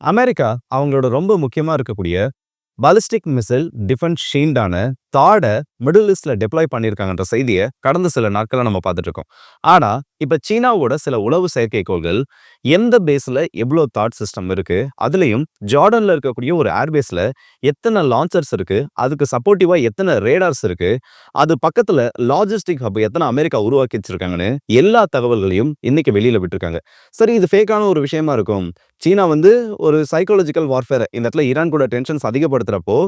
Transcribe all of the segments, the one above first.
America அவங்களோட ரொம்ப முக்கியமா இருக்கக்கூடிய பாலிஸ்டிக் மிசைல் டிஃபென்ஸ் ஷீல்டான தாடை மிடில் ஈஸ்டில் டெப்ளாய் பண்ணியிருக்காங்கன்ற செய்தியை கடந்த சில நாட்களாக நம்ம பார்த்துட்டு இருக்கோம். ஆனா இப்ப சீனாவோட சில உளவு செயற்கைக்கோள்கள் எந்த பேஸ்ல எவ்வளோ தாட் சிஸ்டம் இருக்கு? அதுலயும் ஜார்டன்ல இருக்கக்கூடிய ஒரு ஏர்பேஸில் எத்தனை லான்ச்சர்ஸ் இருக்கு? அதுக்கு சப்போர்ட்டிவா எத்தனை ரேடார்ஸ் இருக்கு? அது பக்கத்துல லாஜிஸ்டிக் ஹப் எத்தனை அமெரிக்கா உருவாக்கி வச்சிருக்காங்கன்னு எல்லா தகவல்களையும் இன்னைக்கு வெளியில விட்டுருக்காங்க. சரி இது ஃபேக்கான ஒரு விஷயமா இருக்கும். சீனா வந்து ஒரு சைக்காலஜிக்கல் வார்ஃபேர் இந்த இடத்துல ஈரான் கூட டென்ஷன்ஸ் அதிகப்படுத்துறப்போ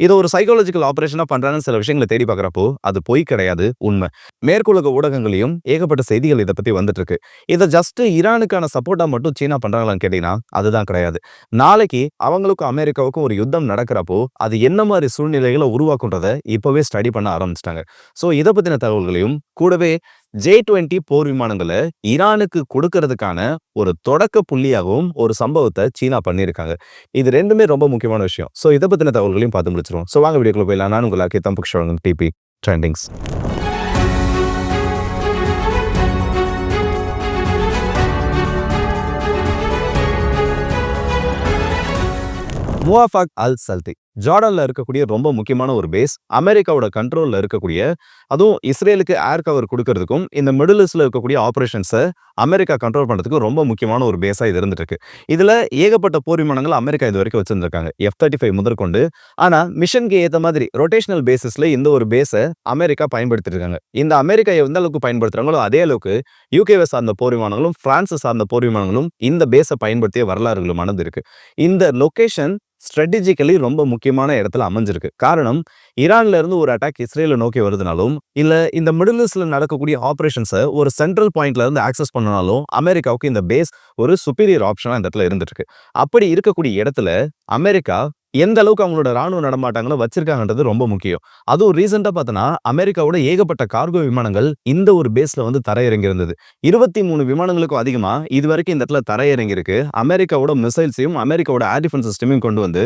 இதை ஒரு சைக்காலஜிக்கல் ஆபரேஷனா பண்றாங்கன்னு சில விஷயங்களை தேடி பார்க்குறப்போ அது பொய் கிடையாது உண்மை. மேற்குலக ஊடகங்களையும் ஏகப்பட்ட செய்திகள் இதை பத்தி வந்துட்டு இருக்கு இதை ஜஸ்ட் ஈரானுக்கான சப்போர்ட்டா மட்டும் சீனா பண்றாங்களான்னு கேட்டீங்கன்னா அதுதான் கிடையாது. நாளைக்கு அவங்களுக்கும் அமெரிக்காவுக்கும் ஒரு யுத்தம் நடக்கிறப்போ அது என்ன மாதிரி சூழ்நிலைகளை உருவாக்குன்றதை இப்பவே ஸ்டடி பண்ண ஆரம்பிச்சிட்டாங்க. ஸோ இதை பத்தின தகவல்களையும் கூடவே ஜே டுவெண்ட்டி போர் விமானங்களை ஈரானுக்கு கொடுக்கறதுக்கான ஒரு தொடக்க புள்ளியாகவும் ஒரு சம்பவத்தை சீனா பண்ணியிருக்காங்க. இது ரெண்டுமே ரொம்ப முக்கியமான விஷயம். ஸோ இதை பற்றின தகவல்களையும் பார்த்து முடிச்சிருவோம். ஸோ வாங்க வீடியோக்குள்ள போயிடலாம். நான் உங்கள் அக்கே தம்புக் டிபி ட்ரெண்டிங்ஸ். முவாஃபாக் அல் சல்தி. ஜார்டனில் இருக்கக்கூடிய ரொம்ப முக்கியமான ஒரு பேஸ் அமெரிக்காவோட கண்ட்ரோலில் இருக்கக்கூடிய அதுவும் இஸ்ரேலுக்கு ஏர் கவர் கொடுக்கறதுக்கும் இந்த மிடில் ஈஸ்ட்ல இருக்கக்கூடிய ஆப்ரேஷன்ஸை அமெரிக்கா கண்ட்ரோல் பண்ணுறதுக்கு ரொம்ப முக்கியமான ஒரு பேஸாக இது இருந்துட்டு இருக்கு ஏகப்பட்ட போர் விமானங்கள் அமெரிக்கா இது வரைக்கும் வச்சுருந்துருக்காங்க. எஃப் தேர்ட்டி ஃபைவ் முதற்கொண்டு. ஆனால் மிஷனுக்கு ஏற்ற மாதிரி ரொட்டேஷனல் பேசிஸ்ல இந்த ஒரு பேஸை அமெரிக்கா பயன்படுத்திருக்காங்க இந்த அமெரிக்கா எந்த அளவுக்கு பயன்படுத்துகிறாங்களோ அதே அளவுக்கு யூகேவை சார்ந்த போர் விமானங்களும் பிரான்ஸை சார்ந்த போர் விமானங்களும் இந்த பேஸை பயன்படுத்திய வரலாறுகளுமானது இருக்கு இந்த லொகேஷன் ஸ்ட்ராட்டஜிக்கலி ரொம்ப முக்கியமான இடத்துல அமைஞ்சிருக்கு. காரணம் ஈரான்ல இருந்து ஒரு அட்டாக் இஸ்ரேல நோக்கி வருதுனாலும் இல்ல இந்த மிடில் ஈஸ்ட்ல நடக்கக்கூடிய ஆபரேஷன்ஸை ஒரு சென்ட்ரல் பாயிண்ட்ல இருந்து ஆக்சஸ் பண்ணனாலும் அமெரிக்காவுக்கு இந்த பேஸ் ஒரு சுப்பீரியர் ஆப்ஷனா இந்த இடத்துல இருந்துட்டு இருக்கு அப்படி இருக்கக்கூடிய இடத்துல அமெரிக்கா எந்த அளவுக்கு அவங்களோட ராணுவ நடமாட்டங்களை வச்சிருக்காங்கன்றது ரொம்ப முக்கியம். அதுவும் ரீசெண்டா பார்த்தோன்னா அமெரிக்காவோட ஏகப்பட்ட கார்கோ விமானங்கள் இந்த ஒரு பேஸ்ல வந்து தரையிறங்கி இருந்தது இருபத்தி மூணு விமானங்களுக்கும் அதிகமா இது வரைக்கும் இந்த இடத்துல தரையிறங்கியிருக்கு. அமெரிக்காவோட மிசைல்ஸையும் அமெரிக்காவோட ஏர் டிஃபென்ஸ் சிஸ்டமையும் கொண்டு வந்து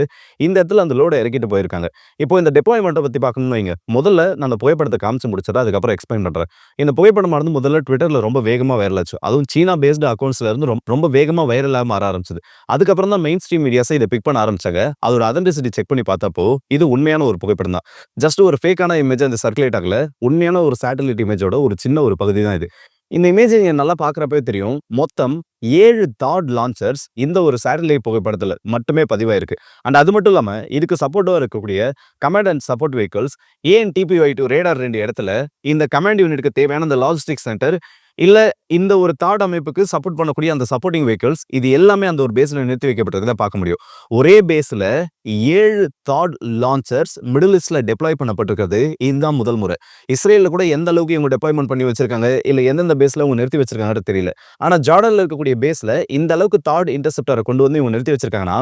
இந்த இடத்துல அந்த லோடை இறக்கிட்டு போயிருக்காங்க. இப்போ இந்த டெப்ளாய்மெண்ட்டை பத்தி பார்க்கணும்னு வைங்க. முதல்ல நான் அந்த புகைப்படத்தை காமிச்சு முடிச்சதா அதுக்கப்புறம் எக்ஸ்பிளைன் பண்றேன். இந்த புகைப்படமானது முதல்ல ட்விட்டர்ல ரொம்ப வேகமா வைரலாச்சு அதுவும் சீனா பேஸ்டு அக்கௌண்ட்ஸ்ல இருந்து ரொம்ப ரொம்ப வேகமா வைரலாக மாற ஆரம்பிச்சது. அதுக்கப்புறம் தான் மெயின் ஸ்ட்ரீம் மீடியாஸை இதை பிக் பண்ண ஆரம்பிச்சாங்க. அதோட அதென்டிசிட்டி செக் பண்ணி பார்த்தப்போ இது உண்மையான ஒரு புகைப்படம் தான். ஜஸ்ட் ஒரு ஃபேக்கான இமேஜ் அந்த சர்க்குலேட் ஆகல. உண்மையான ஒரு சேட்டலைட் இமேஜோட ஒரு சின்ன ஒரு பகுதி தான் இது. இந்த இமேஜை நீங்கள் நல்லா பார்க்குறப்பவே தெரியும் மொத்தம் ஏழு தாட் லான்ச்சர்ஸ் இந்த ஒரு சேட்டலைட் புகைப்படத்தில் மட்டுமே பதிவாயிருக்கு. அண்ட் அது மட்டும் இல்லாமல் இதுக்கு சப்போர்ட்டாக இருக்கக்கூடிய கமாண்ட் அண்ட் சப்போர்ட் வெஹிக்கிள்ஸ் ஏன் டிபிஒய் டூ ரேடார் ரெண்டு இடத்துல இந்த கமாண்ட் யூனிட்டுக்கு தேவையான அந்த லாஜிஸ்டிக் சென்டர் இல்லை இந்த ஒரு தாட் அமைப்புக்கு சப்போர்ட் பண்ணக்கூடிய அந்த சப்போர்ட்டிங் வெஹிக்கிள்ஸ் இது எல்லாமே அந்த ஒரு பேஸில் நிறுத்தி வைக்கப்பட்டிருக்கிறத பார்க்க முடியும். ஒரே பேஸில் ஏழு தாட் லான்ச்சர்ஸ் மிடில் ஈஸ்டில் டெப்ளாய் பண்ணப்பட்டிருக்கிறது. இதுதான் முதல் முறை. இஸ்ரேலில் கூட எந்த அளவுக்கு இவங்க டெப்ளாய்மெண்ட் பண்ணி வச்சிருக்காங்க இல்லை எந்தெந்த பேஸில் அவங்க நிறுத்தி வச்சிருக்காங்கன்னு தெரியல. ஆனால் ஜார்டனில் இருக்கக்கூடிய பேஸில் இந்த அளவுக்கு தாட் இன்டர்செப்டரை கொண்டு வந்து இவங்க நிறுத்தி வச்சிருக்காங்கன்னா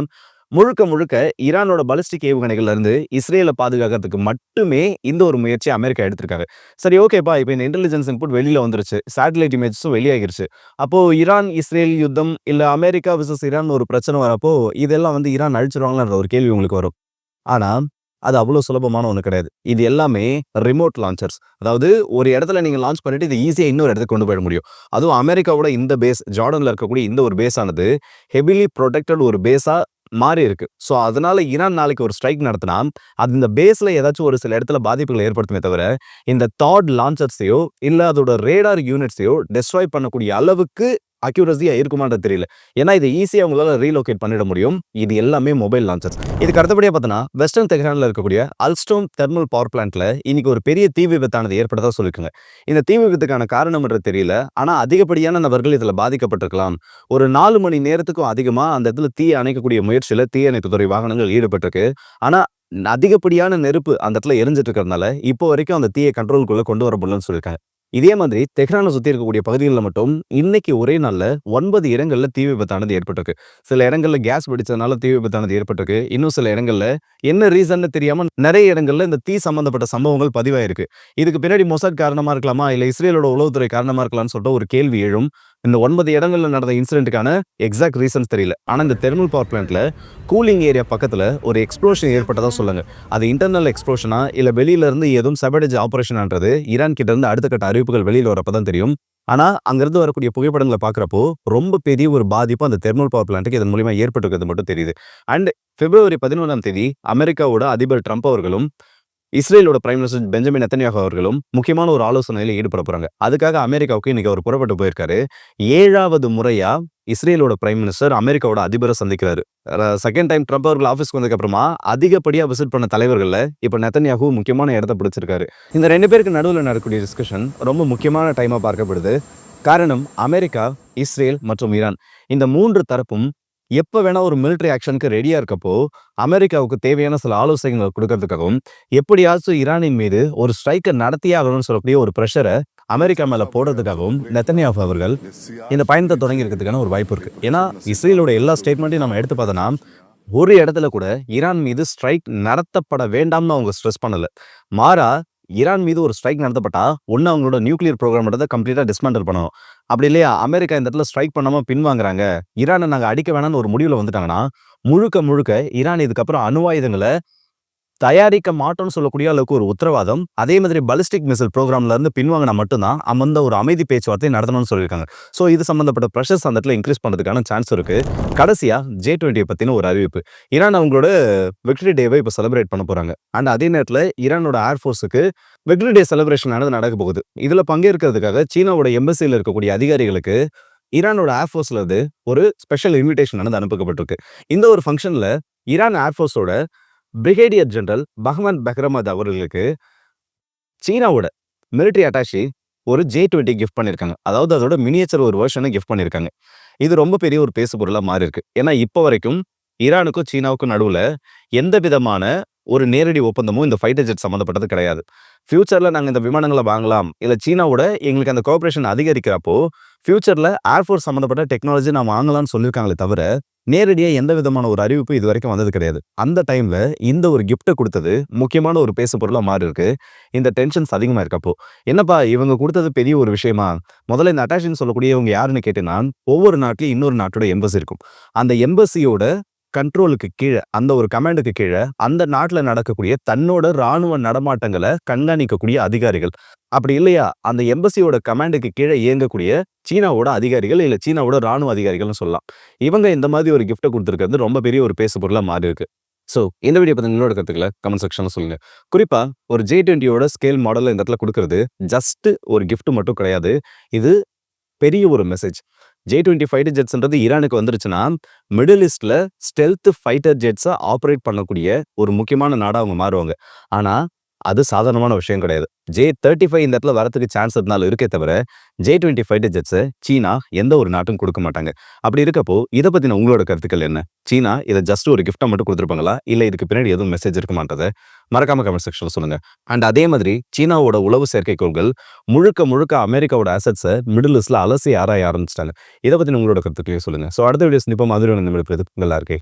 முழுக்க முழுக்க ஈரானோட பலிஸ்டிக் ஏவுகணைகள்ல இருந்து இஸ்ரேலை பாதுகாக்கிறதுக்கு மட்டுமே இந்த ஒரு முயற்சி அமெரிக்கா எடுத்திருக்காங்க. சரி ஓகேப்பா இப்போ இந்த இன்டெலிஜென்ஸ் இன்புட் வெளியில வந்துருச்சு. சேட்டலைட் இமேஜஸும் வெளியாகிருச்சு. அப்போ ஈரான் இஸ்ரேல் யுத்தம் இல்ல அமெரிக்கா விசஸ் ஈரான் ஒரு பிரச்சனை வரப்போ இதெல்லாம் வந்து ஈரான் அழிச்சிருவாங்களான்ற ஒரு கேள்வி உங்களுக்கு வரும். ஆனா அது அவ்வளோ சுலபமான ஒன்று கிடையாது. இது எல்லாமே ரிமோட் லான்ச்சர்ஸ் அதாவது ஒரு இடத்துல நீங்கள் லான்ச் பண்ணிட்டு இது ஈஸியாக இன்னொரு இடத்துக்கு கொண்டு போயிட முடியும். அதுவும் அமெரிக்காவோட இந்த பேஸ் ஜார்டனில் இருக்கக்கூடிய இந்த ஒரு பேஸானது ஹெவிலி ப்ரொடெக்டட் ஒரு பேஸாக மாறி இருக்கு. ஸோ அதனால ஈரான் நாளைக்கு ஒரு ஸ்ட்ரைக் நடத்தினா அது இந்த பேஸ்ல ஏதாச்சும் ஒரு சில இடத்துல பாதிப்புகளை ஏற்படுத்துமே தவிர இந்த தாட் லான்ச்சர்ஸையோ இல்லை அதோட ரேடார் யூனிட்ஸையோ டெஸ்ட்ராய் பண்ணக்கூடிய அளவுக்கு அக்யூரஸியா இருக்குமான்றது தெரியல. ஏன்னா இது ஈஸியாக உங்களால் ரீலோகேட் பண்ணிட முடியும். இது எல்லாமே மொபைல் லான்ச்சர்ஸ் இதுக்கு அடுத்தபடியாக பார்த்தோன்னா வெஸ்டர்ன் தெஹ்ரானில் இருக்கக்கூடிய அல்ஸ்டோம் தெர்மல் பவர் பிளான்ட்ல இன்னைக்கு ஒரு பெரிய தீ விபத்தானது ஏற்பட்டதா சொல்லிருக்காங்க இந்த தீ விபத்துக்கான காரணம்ன்றது தெரியல. ஆனால் அதிகப்படியான நபர்கள் இதில் பாதிக்கப்பட்டிருக்கலாம். ஒரு நாலு மணி நேரத்துக்கும் அதிகமாக அந்த இடத்துல தீ அணைக்கக்கூடிய முயற்சியில் தீ அணைப்புத்துறை வாகனங்கள் ஈடுபட்டிருக்கு. ஆனால் அதிகப்படியான நெருப்பு அந்த இடத்துல எரிஞ்சிட்டு இருக்கிறதுனால இப்போ வரைக்கும் அந்த தீயை கண்ட்ரோலுக்குள்ளே கொண்டு வர முடியலன்னு சொல்லியிருக்காங்க. இதே மாதிரி தெஹ்ரானை சுற்றி இருக்கக்கூடிய பகுதிகளில் மட்டும் இன்னைக்கு ஒரே நாளில் ஒன்பது இடங்களில் தீ விபத்தானது ஏற்பட்டிருக்கு. சில இடங்களில் கேஸ் வெடிச்சதுனால தீ விபத்தானது ஏற்பட்டிருக்கு. இன்னும் சில இடங்களில் என்ன ரீசன்னு தெரியாமல் நிறைய இடங்களில் இந்த தீ சம்பந்தப்பட்ட சம்பவங்கள் பதிவாயிருக்கு. இதுக்கு பின்னாடி மொசாட் காரணமாக இருக்கலாமா? இல்லை இஸ்ரேலோட உளவுத்துறை காரணமாக இருக்கலாம்னு சொல்லிட்டு ஒரு கேள்வி எழும். இந்த ஒன்பது இடங்களில் நடந்த இன்சிடென்ட்டுக்கான எக்ஸாக்ட் ரீசன்ஸ் தெரியல. ஆனால் இந்த தெர்மல் பவர் பிளான்ட்டில் கூலிங் ஏரியா பக்கத்தில் ஒரு எக்ஸ்ப்ளோஷன் ஏற்பட்டதாக சொல்லுங்க. அது இன்டர்னல் எக்ஸ்ப்ளோஷனா இல்லை வெளியிலேருந்து எதுவும் சபடேஜ் ஆப்ரேஷனான்றது ஈரான் கிட்டேருந்து அடுத்த கட்ட அறிவிப்புகள் வெளியில் வரப்போ தான் தெரியும். ஆனால் அங்கேருந்து வரக்கூடிய புகைப்படங்களை பார்க்குறப்போ ரொம்ப பெரிய ஒரு பாதிப்பு அந்த தெர்மல் பவர் பிளான்ட்டுக்கு இதன் மூலியமாக ஏற்பட்டுருக்கிறது மட்டும் தெரியுது. அண்ட் பிப்ரவரி பதினொன்றாம் தேதி அமெரிக்காவோட அதிபர் ட்ரம்ப் அவர்களும் இஸ்ரேலோட பிரைம் மினிஸ்டர் பெஞ்சமின் நெத்தன்யாகு அவர்களும் முக்கியமான ஒரு ஆலோசனையில் ஈடுபட போறாங்க. அதுக்காக அமெரிக்காவுக்கு இன்னைக்கு அவர் புறப்பட்டு போயிருக்காரு. ஏழாவது முறையா இஸ்ரேலோட பிரைம் மினிஸ்டர் அமெரிக்காவோட அதிபரை சந்திக்கிறாரு. செகண்ட் டைம் ட்ரம்ப் அவர்கள் ஆஃபீஸ்க்கு வந்ததுக்கு அப்புறமா அதிகப்படியா விசிட் பண்ண தலைவர்கள்ல இப்ப நெத்தன்யாகு முக்கியமான இடத்த பிடிச்சிருக்காரு. இந்த ரெண்டு பேருக்கு நடுவில் நடக்கக்கூடிய டிஸ்கஷன் ரொம்ப முக்கியமான டைமா பார்க்கப்படுது. காரணம் அமெரிக்கா இஸ்ரேல் மற்றும் ஈரான். இந்த மூன்று தரப்பும் எப்போ வேணால் ஒரு மிலிட்டரி ஆக்ஷனுக்கு ரெடியாக இருக்கப்போ அமெரிக்காவுக்கு தேவையான சில ஆலோசனைகளை கொடுக்கறதுக்காகவும் எப்படியாச்சும் ஈரானின் மீது ஒரு ஸ்ட்ரைக்கை நடத்தியே ஆகணும்னு சொல்லக்கூடிய ஒரு ப்ரெஷரை அமெரிக்கா மேல போடுறதுக்காகவும் நெத்தனியாஃப் அவர்கள் இந்த பயணத்தை தொடங்கி இருக்கிறதுக்கான ஒரு வாய்ப்பு இருக்கு. ஏன்னா இஸ்ரேலோட எல்லா ஸ்டேட்மெண்ட்டையும் நம்ம எடுத்து பார்த்தோம்னா ஒரு இடத்துல கூட ஈரான் மீது ஸ்ட்ரைக் நடத்தப்பட வேண்டாம்னு அவங்க ஸ்ட்ரெஸ் பண்ணல. மாறா ஈரான் மீது ஒரு ஸ்ட்ரைக் நடத்தப்பட்டா ஒன்று அவங்களோட நியூக்ளியர் ப்ரோக்ராம்ன்றதை கம்ப்ளீட்டாக டிஸ்மேண்டல் பண்ணணும். அப்படி இல்லையா? அமெரிக்கா இந்த இடத்துல ஸ்ட்ரைக் பண்ணாமல் பின்வாங்குறாங்க. ஈரானை நாங்கள் அடிக்க வேணாம்னு ஒரு முடிவில் வந்துட்டாங்கன்னா முழுக்க முழுக்க ஈரான் இதுக்கப்புறம் அணுவாயுதங்களை தயாரிக்க மாட்டோம்னு சொல்லக்கூடிய அளவுக்கு ஒரு உத்தரவாதம். அதே மாதிரி பலிஸ்டிக் மிசைல் ப்ரோக்ராம்ல இருந்து பின்வாங்கினா மட்டும்தான் அமர்ந்த ஒரு அமைதி பேச்சுவார்த்தை நடத்தணும்னு சொல்லியிருக்காங்க. ஸோ இது சம்பந்தப்பட்ட ப்ரெஷர்ஸ் அந்த இடத்துல இன்க்ரீஸ் பண்ணுறதுக்கான சான்ஸ் இருக்கு. கடைசியா ஜே டுவெண்ட்டியை பத்தின ஒரு அறிவிப்பு. ஈரான் அவங்களோட விக்டரி டேவை இப்போ செலிப்ரேட் பண்ண போறாங்க. அண்ட் அதே நேரத்தில் ஈரானோட ஏர்ஃபோர்ஸுக்கு விக்டரி டே செலிப்ரேஷன் ஆனது நடக்க போகுது. இதுல பங்கேற்கிறதுக்காக சீனாவோட எம்பசியில் இருக்கக்கூடிய அதிகாரிகளுக்கு ஈரானோட ஏர்ஃபோர்ஸ்ல இருந்து ஒரு ஸ்பெஷல் இன்விடேஷன் ஆனது அனுப்பப்பட்டிருக்கு. இந்த ஒரு ஃபங்க்ஷன்ல ஈரான் ஏர்ஃபோர்ஸோட பிரிகேடியர் ஜெனரல் பகவான் பக்ரமத் அவர்களுக்கு சீனாவோட மிலிட்ரி அட்டாச்சி ஒரு ஜே டுவெண்ட்டி கிஃப்ட் பண்ணியிருக்காங்க அதாவது அதோட மினியேச்சர் ஒரு வருஷனை கிஃப்ட் பண்ணியிருக்காங்க இது ரொம்ப பெரிய ஒரு பேசுபொருளாக மாறி இருக்கு. ஏன்னா இப்போ வரைக்கும் ஈரானுக்கும் சீனாவுக்கும் நடுவில் எந்த விதமான ஒரு நேரடி ஒப்பந்தமும் இந்த ஃபைட்டர் ஜெட் சம்மந்தப்பட்டது கிடையாது. ஃபியூச்சரில் நாங்கள் இந்த விமானங்களை வாங்கலாம். இல்லை சீனாவோட எங்களுக்கு அந்த கோஆப்ரேஷன் அதிகரிக்கிறப்போ ஃபியூச்சரில் ஏர்ஃபோர்ஸ் சம்மந்தப்பட்ட டெக்னாலஜி நான் வாங்கலாம்னு சொல்லியிருக்காங்களே தவிர நேரடியாக எந்த விதமான ஒரு அறிவிப்பு இது வரைக்கும் வந்தது கிடையாது. அந்த டைமில் இந்த ஒரு கிஃப்ட்டை கொடுத்தது முக்கியமான ஒரு பேசு பொருளாக மாறி இருக்கு. இந்த டென்ஷன்ஸ் அதிகமாக இருக்கப்போ. என்னப்பா இவங்க கொடுத்தது பெரிய ஒரு விஷயமா? முதல்ல இந்த அட்டாச்சின்னு சொல்லக்கூடிய இவங்க யாருன்னு கேட்டீங்கன்னா ஒவ்வொரு நாட்டிலையும் இன்னொரு நாட்டோட எம்பசி இருக்கும். அந்த எம்பசியோட கண்ட்ரோலுக்கு கீழே அந்த ஒரு கமாண்டுக்கு கீழே அந்த நாட்டில் நடக்கக்கூடிய தன்னோட ராணுவ நடமாட்டங்களை கண்காணிக்கக்கூடிய அதிகாரிகள். அப்படி இல்லையா? அந்த எம்பசியோட கமாண்டுக்கு கீழே இயங்கக்கூடிய சீனாவோட அதிகாரிகள் இல்லை சீனாவோட ராணுவ அதிகாரிகள்னு சொல்லலாம். இவங்க இந்த மாதிரி ஒரு கிஃப்ட்டை கொடுத்துருக்கிறது ரொம்ப பெரிய ஒரு பேசு பொருளாக மாறி இருக்கு ஸோ இந்த வீடியோ பற்றி உங்களோட கருத்துக்களை கமெண்ட் செக்ஷனில் சொல்லுங்க. குறிப்பா ஒரு ஜே டுவெண்ட்டியோட ஸ்கேல் மாடலில் இந்த இடத்துல கொடுக்கறது ஜஸ்ட் ஒரு கிஃப்ட் மட்டும் கிடையாது. இது பெரிய ஒரு மெசேஜ் ஜே டுவெண்ட்டி ஃபைட்டர் ஜெட்ஸ்ன்றது ஈரானுக்கு வந்துருச்சுன்னா மிடில் ஈஸ்ட்ல ஸ்டெல்த் ஃபைட்டர் ஜெட்ஸை ஆப்ரேட் பண்ணக்கூடிய ஒரு முக்கியமான நாடாக அவங்க மாறுவாங்க. ஆனால் அது சாதாரணமான விஷயம் கிடையாது. ஜே தேர்ட்டி ஃபைவ் இந்த இடத்துல வரத்துக்கு சான்ஸ் இருந்தாலும் இருக்கே தவிர ஜே டுவெண்ட்டி ஃபைட்டர் ஜெட்ஸை சீனா எந்த ஒரு நாட்டும் கொடுக்க மாட்டாங்க. அப்படி இருக்கப்போ இதை பற்றின உங்களோட கருத்துக்கள் என்ன? சீனா இதை ஜஸ்ட் ஒரு கிஃப்டாக மட்டும் கொடுத்துருப்பாங்களா? இல்லை இதுக்கு பின்னாடி எதுவும் மெசேஜ் இருக்க மாட்டது மறக்காம கமெண்ட் செக்ஷனில் சொல்லுங்க. அண்ட் அதே மாதிரி சீனாவோட உளவு செயற்கைக்கோள்கள் முழுக்க முழுக்க அமெரிக்காவோட அசட்ஸை மிடில் ஈஸ்டில் அலசி ஆராய ஆரம்பிச்சிட்டாங்க. இதை பற்றின உங்களோட கருத்துக்களையும் சொல்லுங்க. ஸோ அடுத்த வீடியோஸ் இப்போ மாதிரி நம்ம இருக்கே